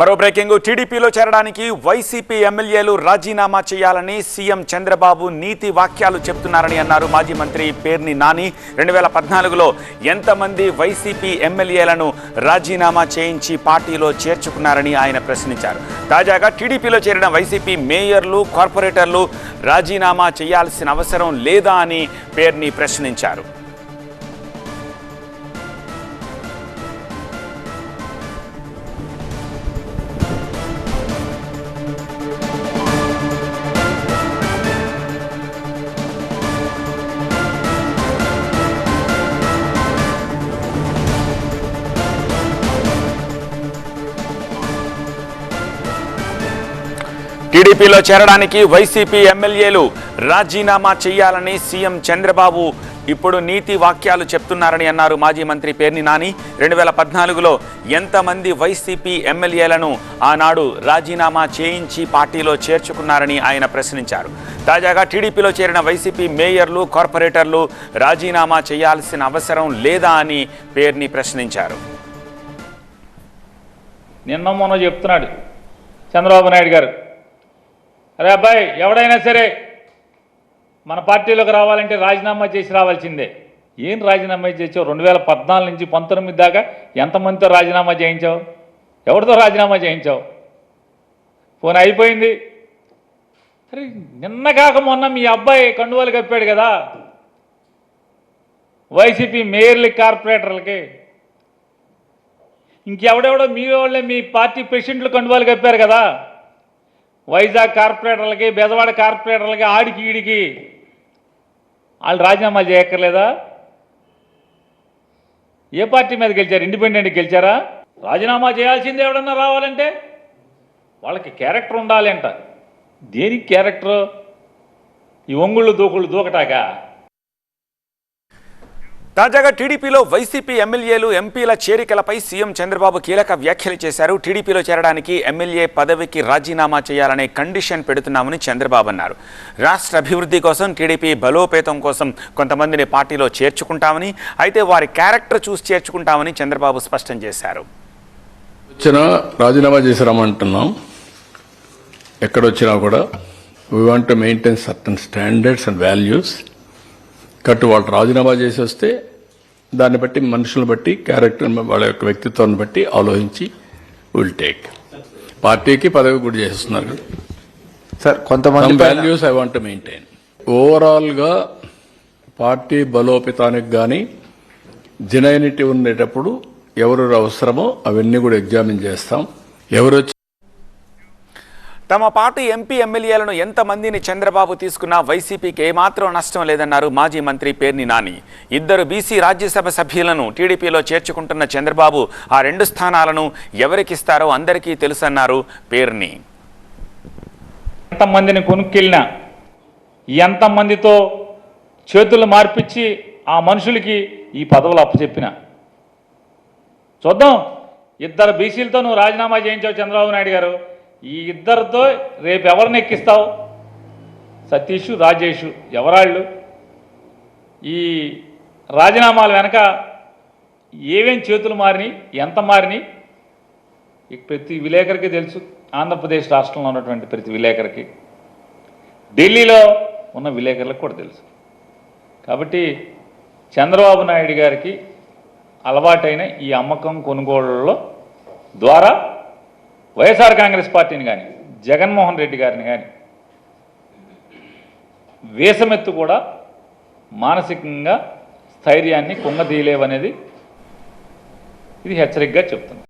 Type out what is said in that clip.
మరో బ్రేకింగ్. టీడీపీలో చేరడానికి వైసీపీ ఎమ్మెల్యేలు రాజీనామా చేయాలని సీఎం చంద్రబాబు నీతి వాక్యాలు చెప్తున్నారని అన్నారు మాజీ మంత్రి పేర్ని నాని. రెండు వేల పద్నాలుగులో ఎంతమంది వైసీపీ ఎమ్మెల్యేలను రాజీనామా చేయించి పార్టీలో చేర్చుకున్నారని ఆయన ప్రశ్నించారు. తాజాగా టీడీపీలో చేరిన వైసీపీ మేయర్లు కార్పొరేటర్లు రాజీనామా చేయాల్సిన అవసరం లేదా అని పేర్ని ప్రశ్నించారు. టీడీపీలో చేరడానికి వైసీపీ ఎమ్మెల్యేలు రాజీనామా చేయాలని సీఎం చంద్రబాబు ఇప్పుడు నీతి వాక్యాలు చెప్తున్నారని అన్నారు మాజీ మంత్రి పేర్ని నాని. రెండు వేల పద్నాలుగులో ఎంతమంది వైసీపీ ఎమ్మెల్యేలను ఆనాడు రాజీనామా చేయించి పార్టీలో చేర్చుకున్నారని ఆయన ప్రశ్నించారు. తాజాగా టీడీపీలో చేరిన వైసీపీ మేయర్లు కార్పొరేటర్లు రాజీనామా చేయాల్సిన అవసరం లేదా అని పేర్ని ప్రశ్నించారు. నిన్న మొన్న చెప్తున్నాడు చంద్రబాబు నాయుడు గారు. అరే అబ్బాయి ఎవడైనా సరే మన పార్టీలోకి రావాలంటే రాజీనామా చేసి రావాల్సిందే. ఏం రాజీనామా చేసావు? రెండు వేల పద్నాలుగు నుంచి పంతొమ్మిది దాకా ఎంతమందితో రాజీనామా చేయించావు? ఎవరితో రాజీనామా చేయించావు? ఫోన్ అయిపోయింది. అరే నిన్న కాక మొన్న మీ అబ్బాయి కండువాలు కప్పాడు కదా. వైసీపీ మేయర్లకి కార్పొరేటర్లకి. ఇంకెవడెవడో మీ వాళ్ళే మీ పార్టీ ప్రెసిడెంట్లు కండువాలు కప్పారు కదా. వైజాగ్ కార్పొరేటర్లకి బెదవాడ కార్పొరేటర్లకి ఆడికి ఈడికి వాళ్ళు రాజీనామా చేయక్కర్లేదా? ఏ పార్టీ మీద గెలిచారు? ఇండిపెండెంట్ గెలిచారా? రాజీనామా చేయాల్సిందే ఎవడన్నా రావాలంటే వాళ్ళకి క్యారెక్టర్ ఉండాలి అంట దేనికి క్యారెక్టర్ ఈ ఒంగుళ్ళు దూకుళ్ళు దూకటాకా? తాజాగా టీడీపీలో వైసీపీ ఎమ్మెల్యేలు ఎంపీల చేరికలపై సీఎం చంద్రబాబు కీలక వ్యాఖ్యలు చేశారు. టీడీపీలో చేరడానికి ఎమ్మెల్యే పదవికి రాజీనామా చేయాలనే కండిషన్ పెడుతున్నామని చంద్రబాబు అన్నారు. రాష్ట్ర అభివృద్ధి కోసం టీడీపీ బలోపేతం కోసం కొంతమందిని పార్టీలో చేర్చుకుంటామని అయితే వారి క్యారెక్టర్ చూసి చేర్చుకుంటామని చంద్రబాబు స్పష్టం చేశారు. వచ్చిన రాజీనామా చేసి రమ్మంటున్నాం. ఎక్కడొచ్చినా కూడా we want to maintain certain standards and values కట్టు వాళ్ళు రాజీనామా చేసి వస్తే దాన్ని బట్టి మనుషులను బట్టి క్యారెక్టర్ వాళ్ళ యొక్క వ్యక్తిత్వాన్ని బట్టి ఆలోచించి విల్ టేక్ పార్టీకి పదవి కూడా చేస్తున్నారు సార్ కొంతమంది వాల్యూస్ ఐ వాంట్ మెయింటైన్ ఓవరాల్గా పార్టీ బలోపేతానికి గాని జెనైనిటీ ఉండేటప్పుడు ఎవరు అవసరమో అవన్నీ కూడా ఎగ్జామిన్ చేస్తాం. ఎవరు వచ్చి తమ పార్టీ ఎంపీ ఎమ్మెల్యేలను ఎంతమందిని చంద్రబాబు తీసుకున్నా వైసీపీకి ఏమాత్రం నష్టం లేదన్నారు మాజీ మంత్రి పేర్ని నాని. ఇద్దరు బీసీ రాజ్యసభ సభ్యులను టీడీపీలో చేర్చుకుంటున్న చంద్రబాబు ఆ రెండు స్థానాలను ఎవరికిస్తారో అందరికీ తెలుసన్నారు పేర్ని. ఎంతమందిని కొనుక్కెళ్ళినా ఎంతమందితో చేతులు మార్పిచ్చి ఆ మనుషులకి ఈ పదవులు అప్పచెప్పిన. చూద్దాం ఇద్దరు బీసీలతో నువ్వు రాజీనామా చేయించావు చంద్రబాబు నాయుడు గారు. ఈ ఇద్దరితో రేపు ఎవరిని ఎక్కిస్తావు? సతీష్ రాజేష్ ఎవరాళ్ళు? ఈ రాజీనామాల వెనక ఏమేం చేతులు మారిని ఎంత మారిని? ప్రతి విలేకరికి తెలుసు. ఆంధ్రప్రదేశ్ రాష్ట్రంలో ఉన్నటువంటి ప్రతి విలేకరికి. ఢిల్లీలో ఉన్న విలేకరులకు కూడా తెలుసు. కాబట్టి చంద్రబాబు నాయుడు గారికి అలవాటైన ఈ అమ్మకం కొనుగోళ్ళలో ద్వారా వైఎస్ఆర్ కాంగ్రెస్ పార్టీని కానీ జగన్మోహన్ రెడ్డి గారిని కానీ వేసమెత్తు కూడా మానసికంగా స్థైర్యాన్ని కుంగదీయలేవనేది ఇది హెచ్చరికగా చెప్తుంది